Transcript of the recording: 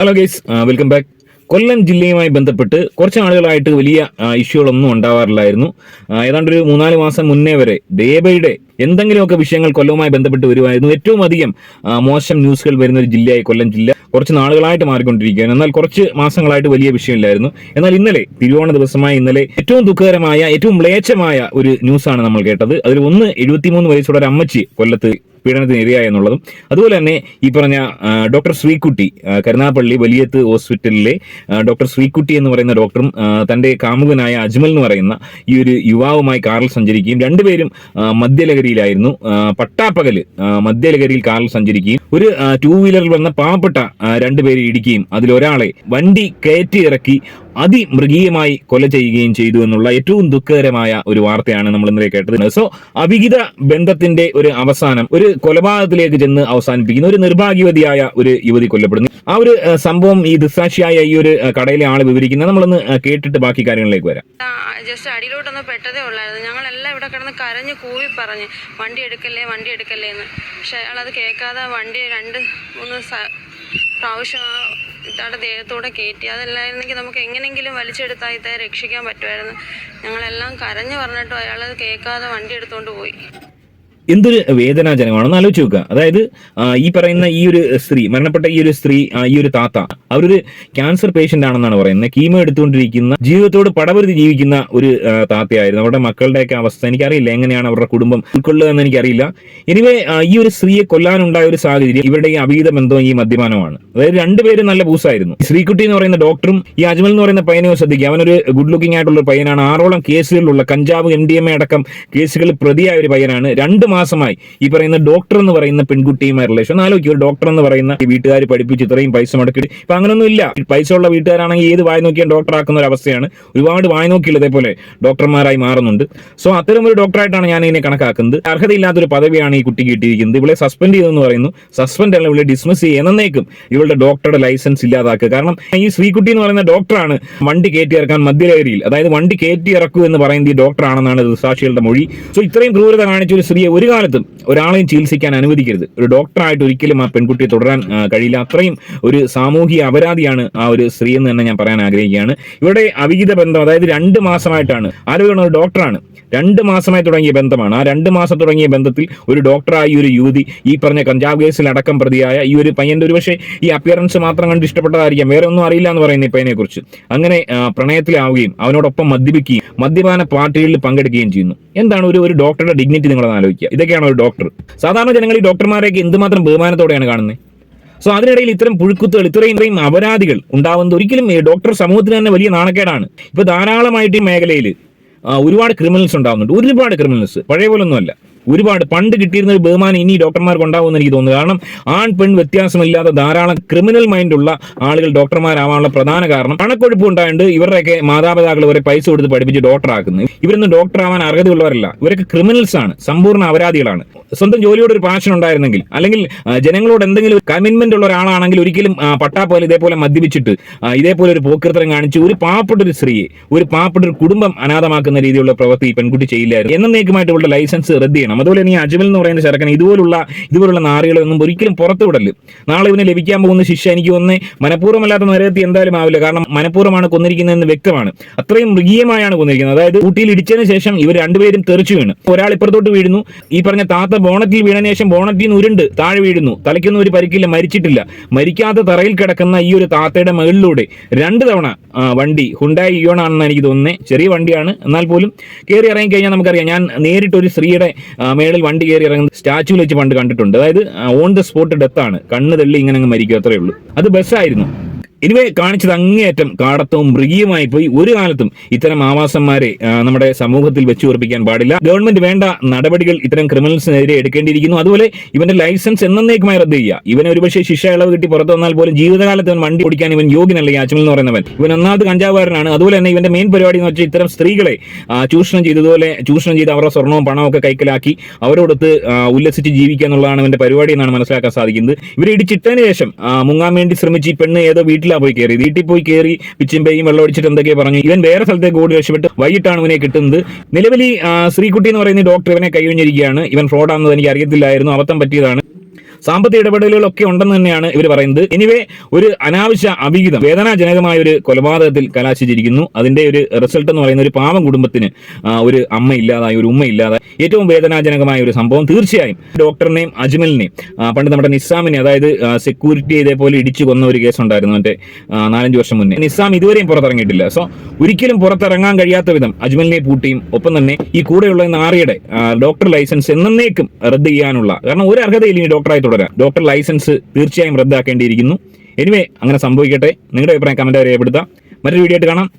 Hello guys welcome back Kollam ജില്ലയുമായി ബന്ധപ്പെട്ട് കുറച്ച് ആളുകളായിട്ട് വലിയ ഇഷ്യൂകളൊന്നും ഉണ്ടാവാറില്ലായിരുന്നു. ഏതാണ്ട് ഒരു മൂന്നാൽ മാസം മുന്നേ വരെ ദേബയുടെ എന്തെങ്കിലുമൊക്കെ വിഷയങ്ങൾ കൊല്ലവുമായി ബന്ധപ്പെട്ട് വരുമായിരുന്നു. ഏറ്റവും അധികം മോശം ന്യൂസുകൾ വരുന്ന ഒരു ജില്ലയായി കൊല്ലം ജില്ല. കുറച്ച് നാളുകളായിട്ട് മാറിക്കൊണ്ടിരിക്കുകയാണ്. എന്നാൽ കുറച്ച് മാസങ്ങളായിട്ട് വലിയ വിഷയമില്ലായിരുന്നു. എന്നാൽ ഇന്നലെ തിരുവോണ ദിവസമായ ഇന്നലെ ഏറ്റവും ദുഃഖകരമായ ഏറ്റവും മ്ലേച്ഛമായ ഒരു ന്യൂസാണ് നമ്മൾ കേട്ടത്. അതിൽ ഒന്ന് എഴുപത്തിമൂന്ന് വയസ്സുള്ള ഒരു അമ്മച്ചി കൊല്ലത്ത് പീഡനത്തിന് ഇരയായി എന്നുള്ളതും. അതുപോലെ തന്നെ ഈ പറഞ്ഞ ഡോക്ടർ ശ്രീകുട്ടി കരുനാപ്പള്ളി വലിയത്ത് ഹോസ്പിറ്റലിലെ ഡോക്ടർ ശ്രീകുട്ടി എന്ന് പറയുന്ന ഡോക്ടറും തന്റെ കാമുകനായ അജ്മൽ എന്ന് പറയുന്ന ഈ ഒരു യുവാവുമായി കാറിൽ സഞ്ചരിക്കുകയും രണ്ടുപേരും മദ്യലഹരിയിലായിരുന്നു. പട്ടാപ്പകൽ മദ്യലഹരിയിൽ കാറിൽ സഞ്ചരിക്കുകയും ഒരു ടൂ വീലറിൽ വന്ന പാവപ്പെട്ട രണ്ടുപേരെ ഇടിക്കുകയും അതിലൊരാളെ വണ്ടി കയറ്റി ഇറക്കി അതിമൃഗീയമായി കൊല ചെയ്യുകയും ചെയ്തു എന്നുള്ള ഏറ്റവും ദുഃഖകരമായ ഒരു വാർത്തയാണ് നമ്മൾ ഇന്നലെ കേട്ടത്. സോ അവിഹിത ബന്ധത്തിന്റെ ഒരു അവസാനം ഒരു കൊലപാതകത്തിലേക്ക് ചെന്ന് അവസാനിപ്പിക്കുന്ന ഒരു നിർഭാഗ്യവതിയായ ഒരു യുവതി കൊല്ലപ്പെടുന്നു. ആ ഒരു സംഭവം ഈ ദുസ്സാക്ഷിയായ ഈ ഒരു കടയിലെ ആൾ വിവരിക്കുന്നത് നമ്മളൊന്ന് കേട്ടിട്ട് ബാക്കി കാര്യങ്ങളിലേക്ക് വരാം. ജസ്റ്റ് അടിയിലോട്ടൊന്ന് പെട്ടതേ ഉള്ളായിരുന്നു. ഞങ്ങളെല്ലാം ഇവിടെ കിടന്ന് കരഞ്ഞ് കൂവി പറഞ്ഞ് വണ്ടി എടുക്കല്ലേ വണ്ടി എടുക്കല്ലേ എന്ന്. പക്ഷെ അയാൾ അത് കേൾക്കാതെ വണ്ടി രണ്ട് മൂന്ന് പ്രാവശ്യം ആ ഇത്താടെ ദേഹത്തൂടെ കയറ്റി. അതല്ലായിരുന്നെങ്കിൽ നമുക്ക് എങ്ങനെങ്കിലും വലിച്ചെടുത്താൽ ഇതായി രക്ഷിക്കാൻ പറ്റുമായിരുന്നു. ഞങ്ങളെല്ലാം കരഞ്ഞു പറഞ്ഞിട്ടും അയാളത് കേൾക്കാതെ വണ്ടി എടുത്തുകൊണ്ട് പോയി. എന്തൊരു വേദനാജനകമാണെന്ന് ആലോചിച്ച് നോക്കുക. അതായത് ഈ പറയുന്ന ഈ ഒരു സ്ത്രീ മരണപ്പെട്ട ഈ ഒരു സ്ത്രീ ഈ ഒരു താത്ത അവരൊരു ക്യാൻസർ പേഷ്യന്റ് ആണെന്നാണ് പറയുന്നത്. കീമോ എടുത്തുകൊണ്ടിരിക്കുന്ന ജീവിതത്തോട് പടപരുതി ജീവിക്കുന്ന ഒരു താത്തയായിരുന്നു. അവരുടെ മക്കളുടെയൊക്കെ അവസ്ഥ എനിക്കറിയില്ല. എങ്ങനെയാണ് അവരുടെ കുടുംബം ഉൾക്കൊള്ളുക എന്ന് എനിക്കറിയില്ല. എനിവേ ഈ ഒരു സ്ത്രീയെ കൊല്ലാനുണ്ടായ ഒരു സാഹചര്യം ഇവരുടെ ഈ അവിഹിത ബന്ധവും ഈ മദ്യപാനമാണ്. അതായത് രണ്ടുപേരും നല്ല പൂസായിരുന്നു ശ്രീകുട്ടി എന്ന് പറയുന്ന ഡോക്ടറും ഈ അജ്മൽ എന്ന് പറയുന്ന പയ്യനെ ശ്രദ്ധിക്കുക. അവനൊരു ഗുഡ് ലുക്കിംഗ് ആയിട്ടുള്ള പയ്യനാണ്. ആറോളം കേസുകളിലുള്ള കഞ്ചാവ് എം ഡി എം എ അടക്കം കേസുകളിൽ പ്രതിയായ ഒരു പയ്യനാണ്. രണ്ട് മാസമായി. ഈ പറയുന്ന ഡോക്ടർ എന്ന് പറയുന്ന പെൺകുട്ടിയുമായി റിലേഷൻ ആലോചിക്കും ഡോക്ടർ എന്ന് പറയുന്ന വീട്ടുകാർ പഠിപ്പിച്ച് ഇത്രയും പൈസ മുടക്കി ഇപ്പൊ അങ്ങനൊന്നും ഇല്ല പൈസ ഉള്ള വീട്ടുകാരാണെങ്കിൽ ഏത് വായി നോക്കിയാൽ ഡോക്ടർ ആക്കുന്ന ഒരു അവസ്ഥയാണ്. ഒരുപാട് വായി നോക്കിയുള്ള ഇതേപോലെ ഡോക്ടർമാരായി മാറുന്നുണ്ട്. സോ അത്തരം ഒരു ഡോക്ടറായിട്ടാണ് ഞാൻ ഇതിനെ കണക്കാക്കുന്നത്. അർഹതയില്ലാത്തൊരു പദവിയാണ് ഈ കുട്ടി കിട്ടിയിരിക്കുന്നത്. ഇവളെ സസ്പെൻഡ് ചെയ്തെന്ന് പറയുന്നു. സസ്പെൻഡ് അല്ല ഇവളെ ഡിസ്മിസ് ചെയ്യുക എന്നേക്കും ഇവളുടെ ഡോക്ടറുടെ ലൈസൻസ് ഇല്ലാതാക്കുക. കാരണം ഈ ശ്രീകുട്ടി എന്ന് പറയുന്ന ഡോക്ടറാണ് വണ്ടി കയറ്റി ഇറക്കാൻ മധ്യലേരിയിൽ അതായത് വണ്ടി കയറ്റി ഇറക്കൂ എന്ന് പറയുന്നത് ഈ ഡോക്ടറാണെന്നാണ് സാക്ഷികളുടെ മൊഴി. സോ ഇത്രയും ക്രൂരത കാണിച്ച ഒരു സ്ത്രീയെ ഒരു കാലത്തും ഒരാളെയും ചികിത്സിക്കാൻ അനുവദിക്കരുത്. ഒരു ഡോക്ടറായിട്ട് ഒരിക്കലും ആ പെൺകുട്ടിയെ തുടരാൻ കഴിയില്ല. അത്രയും ഒരു സാമൂഹിക അപരാധിയാണ് ആ ഒരു സ്ത്രീ എന്ന് തന്നെ ഞാൻ പറയാൻ ആഗ്രഹിക്കുകയാണ്. ഇവിടെ അവിഹിത ബന്ധം അതായത് രണ്ട് മാസമായിട്ടാണ്. ആരോഗ്യമുള്ള ഒരു ഡോക്ടറാണ് രണ്ട് മാസമായി തുടങ്ങിയ ബന്ധമാണ്. ആ രണ്ട് മാസം തുടങ്ങിയ ബന്ധത്തിൽ ഒരു ഡോക്ടറായി ഒരു യുവതി ഈ പറഞ്ഞ കഞ്ചാവ് കേസിൽ അടക്കം പ്രതിയായ ഈ ഒരു പയ്യന്റെ ഒരു പക്ഷേ ഈ അപ്പിയറൻസ് മാത്രം കണ്ട് ഇഷ്ടപ്പെട്ടതായിരിക്കാം. വേറെ ഒന്നും അറിയില്ല എന്ന് പറയുന്ന ഈ പയ്യനെ കുറിച്ച്. അങ്ങനെ പ്രണയത്തിലാവുകയും അവനോടൊപ്പം മദ്യപിക്കുകയും മദ്യപാന പാർട്ടികളിൽ പങ്കെടുക്കുകയും ചെയ്യുന്നു. എന്താണ് ഒരു ഒരു ഡോക്ടറുടെ ഡിഗ്നിറ്റി നിങ്ങളൊന്ന് ആലോചിക്കുക. ഇതൊക്കെയാണ് ഒരു ഡോക്ടർ സാധാരണ ജനങ്ങൾ ഈ ഡോക്ടർമാരെയൊക്കെ എന്തുമാത്രം ബഹുമാനത്തോടെയാണ് കാണുന്നത് സോ അതിനിടയിൽ ഇത്തരം പുഴുക്കുത്തുകൾ ഇത്രയും ഇത്രയും അപരാധികൾ ഉണ്ടാവുന്നത് ഒരിക്കലും ഡോക്ടർ സമൂഹത്തിന് തന്നെ വലിയ നാണക്കേടാണ്. ഇപ്പൊ ധാരാളമായിട്ട് ഈ മേഖലയിൽ ഒരുപാട് ക്രിമിനൽസ് ഉണ്ടാവുന്നുണ്ട്. ഒരുപാട് ക്രിമിനൽസ് പഴയ പോലെ ഒന്നുമല്ല ഒരുപാട് പണ്ട് കിട്ടിയിരുന്ന ഒരു ബഹുമാനം ഇനി ഡോക്ടർമാർക്ക് ഉണ്ടാവുമെന്ന് എനിക്ക് തോന്നുന്നു. കാരണം ആൺ പെൺ വ്യത്യാസമില്ലാതെ ധാരാളം ക്രിമിനൽ മൈൻഡുള്ള ആളുകൾ ഡോക്ടർമാരാവാനുള്ള പ്രധാന കാരണം പണക്കൊഴുപ്പ് ഉണ്ടായിട്ട് ഇവരുടെയൊക്കെ മാതാപിതാക്കൾ ഇവരെ പൈസ കൊടുത്ത് പഠിപ്പിച്ച് ഡോക്ടറാക്കുന്നു. ഇവരൊന്നും ഡോക്ടറാവാൻ അർഹതയുള്ളവരല്ല. ഇവരൊക്കെ ക്രിമിനൽസ് ആണ് സമ്പൂർണ അപരാധികളാണ്. സ്വന്തം ജോലിയോട് ഒരു പാഷൻ ഉണ്ടായിരുന്നെങ്കിൽ അല്ലെങ്കിൽ ജനങ്ങളോട് എന്തെങ്കിലും കമ്മിറ്റ്മെന്റ് ഉള്ള ഒരാളാണെങ്കിൽ ഒരിക്കലും പട്ടാ പട്ടാപ്പോലെ ഇതേപോലെ മദ്യപിച്ചിട്ട് ഇതേപോലെ ഒരു പോക്കൃത്തരം കാണിച്ച് ഒരു പാവപ്പെട്ട ഒരു സ്ത്രീയെ ഒരു പാവപ്പെട്ട ഒരു കുടുംബം അനാഥമാക്കുന്ന രീതിയിലുള്ള പ്രവൃത്തി പെൺകുട്ടി ചെയ്യില്ലായിരുന്നു. എന്നേക്കുമായിട്ട് ഇവളുടെ ലൈസൻസ് റദ്ദ് ചെയ്യണം. അതുപോലെ തന്നെ ഈ അജ്മൽ എന്ന് പറയുന്ന ചെറുക്കൻ ഇതുപോലുള്ള ഇതുപോലുള്ള നാറികളൊന്നും ഒരിക്കലും പുറത്തു വിടൽ. നാളെ ഇവന് ലഭിക്കാൻ പോകുന്ന ശിക്ഷ എനിക്ക് ഒന്ന് മനഃപൂർവമല്ലാത്ത നിരത്തി എന്തായാലും ആവില്ല. കാരണം മനഃപൂർവമാണ് കൊന്നിരിക്കുന്നതെന്ന് വ്യക്തമാണ്. അത്രയും മൃഗീയമായാണ് കൊന്നിരിക്കുന്നത്. അതായത് ഊട്ടിയിൽ ഇടിച്ചതിന് ശേഷം ഇവർ രണ്ടുപേരും തെറിച്ചു വീണു. ഒരാൾ ഇപ്പുറത്തോട്ട് വീഴുന്നു. ഈ പറഞ്ഞ താത്ത ബോണറ്റിൽ വീണതിന് ശേഷം ബോണറ്റിൽ നിന്ന് ഉരുണ്ട് താഴെ വീഴുന്നു. തലയ്ക്കൊന്നും ഒരു പരിക്കില്ല മരിച്ചിട്ടില്ല. മരിക്കാത്ത തറയിൽ കിടക്കുന്ന ഈ ഒരു താത്തയുടെ മുകളിലൂടെ രണ്ട് തവണ വണ്ടി ഹുണ്ടായി ഇയോണാണെന്ന് എനിക്ക് തോന്നുന്നത്. ചെറിയ വണ്ടിയാണ്. എന്നാൽ പോലും കയറി ഇറങ്ങി കഴിഞ്ഞാൽ നമുക്കറിയാം. ഞാൻ നേരിട്ട് ഒരു സ്ത്രീയുടെ മേളിൽ വണ്ടി കയറി ഇറങ്ങുന്ന സ്റ്റാച്യൂവിൽ വെച്ച് പണ്ട് കണ്ടിട്ടുണ്ട്. അതായത് ഓൺ ദ സ്പോട്ട് ഡെത്ത് ആണ്. കണ്ണ് തള്ളി ഇങ്ങനെ അങ്ങ് മരിക്കും അത്രേ ഉള്ളൂ. അത് ബസ്സായിരുന്നു ഇനിവേ കാണിച്ചത് അങ്ങേയറ്റം കാടത്തവും മൃഗീയമായി പോയി. ഒരു കാലത്തും ഇത്തരം ആവാസന്മാരെ നമ്മുടെ സമൂഹത്തിൽ വെച്ചു ഉറപ്പിക്കാൻ പാടില്ല. ഗവൺമെന്റ് വേണ്ട നടപടികൾ ഇത്തരം ക്രിമിനൽസിനെതിരെ എടുക്കേണ്ടിയിരിക്കുന്നു. അതുപോലെ ഇവന്റെ ലൈസൻസ് എന്നേക്കുമായി റദ്ദ് ചെയ്യുക. ഇവന് ഒരുപക്ഷെ ശിക്ഷ ഇളവ് കിട്ടി പുറത്തു വന്നാൽ പോലും ജീവിതകാലത്ത് ഇവൻ വണ്ടി ഓടിക്കാൻ ഇവൻ യോഗ്യനല്ല. ഈ എന്ന് പറയുന്നവൻ. ഇവൻ ഒന്നാമത് കഞ്ചാവുകാരനാണ്. അതുപോലെ തന്നെ ഇവന്റെ മെയിൻ പരിപാടി എന്ന് വെച്ചാൽ ഇത്തരം സ്ത്രീകളെ ചൂഷണം ചെയ്തതുപോലെ ചൂഷണം ചെയ്ത് അവരുടെ സ്വർണവും പണവും ഒക്കെ കൈക്കലാക്കി അവരോടൊത്ത് ഉല്ലസിച്ച് ജീവിക്കുക എന്നുള്ളതാണ് ഇവന്റെ പരിപാടി എന്നാണ് മനസ്സിലാക്കാൻ സാധിക്കുന്നത്. ഇവരെ ഇടിച്ചിട്ടതിന് ശേഷം മുങ്ങാൻ വേണ്ടി ശ്രമിച്ച് ഈ പെണ്ണ് ഏതോ വീട്ടിലാണ് പോയി കയറി വീട്ടിൽ പോയി കയറി പിച്ചിമ്പയും പേയും വെള്ളം അടിച്ചിട്ട് എന്തൊക്കെ പറഞ്ഞു. ഇവൻ വേറെ സ്ഥലത്തേക്ക് ഓടി രക്ഷപ്പെട്ട് വൈകിട്ടാണ് ഇവനെ കിട്ടുന്നത്. നിലവിൽ ശ്രീകുട്ടി എന്ന് പറയുന്ന ഡോക്ടർ ഇവനെ കൈവഞ്ഞിരിക്കുകയാണ് ഇവൻ ഫ്രോഡാണെന്ന് എനിക്ക് അറിയത്തില്ലായിരുന്നു. അബദ്ധം പറ്റിയതാണ്. സാമ്പത്തിക ഇടപെടലുകളൊക്കെ ഉണ്ടെന്ന് തന്നെയാണ് ഇവർ പറയുന്നത്. എനിവേ ഒരു അനാവശ്യ അഭിഹിതം വേദനാജനകമായ ഒരു കൊലപാതകത്തിൽ കലാശിച്ചിരിക്കുന്നു. അതിന്റെ ഒരു റിസൾട്ട് എന്ന് പറയുന്ന ഒരു പാവം കുടുംബത്തിന് ഒരു അമ്മ ഇല്ലാതായി ഒരു ഉമ്മ ഇല്ലാതായി ഏറ്റവും വേദനാജനകമായ ഒരു സംഭവം തീർച്ചയായും ഡോക്ടറിനെയും അജ്മലിനെയും പണ്ട് നമ്മുടെ നിസ്സാമിനെ അതായത് സെക്യൂരിറ്റി ഇതേപോലെ ഇടിച്ചു കൊന്ന ഒരു കേസ് ഉണ്ടായിരുന്നു മറ്റേ നാലഞ്ച് വർഷം മുന്നേ. നിസ്സാം ഇതുവരെയും പുറത്തിറങ്ങിയിട്ടില്ല. സോ ഒരിക്കലും പുറത്തിറങ്ങാൻ കഴിയാത്ത വിധം അജ്മലിനെ പൂട്ടിയും ഒപ്പം തന്നെ ഈ കൂടെയുള്ള നാറിയുടെ ഡോക്ടർ ലൈസൻസ് എന്നേക്കും റദ്ദ് ചെയ്യാനുള്ള കാരണം ഒരു അർഹതയില്ല ഇനി ഡോക്ടറായി തുടരാൻ ഡോക്ടർ ലൈസൻസ് തീർച്ചയായും റദ്ദാക്കേണ്ടിയിരിക്കുന്നു. എനിവേ അങ്ങനെ സംഭവിക്കട്ടെ. നിങ്ങളുടെ അഭിപ്രായം കമന്റ് രേഖപ്പെടുത്താം. മറ്റൊരു വീഡിയോ ആയിട്ട് കാണാം.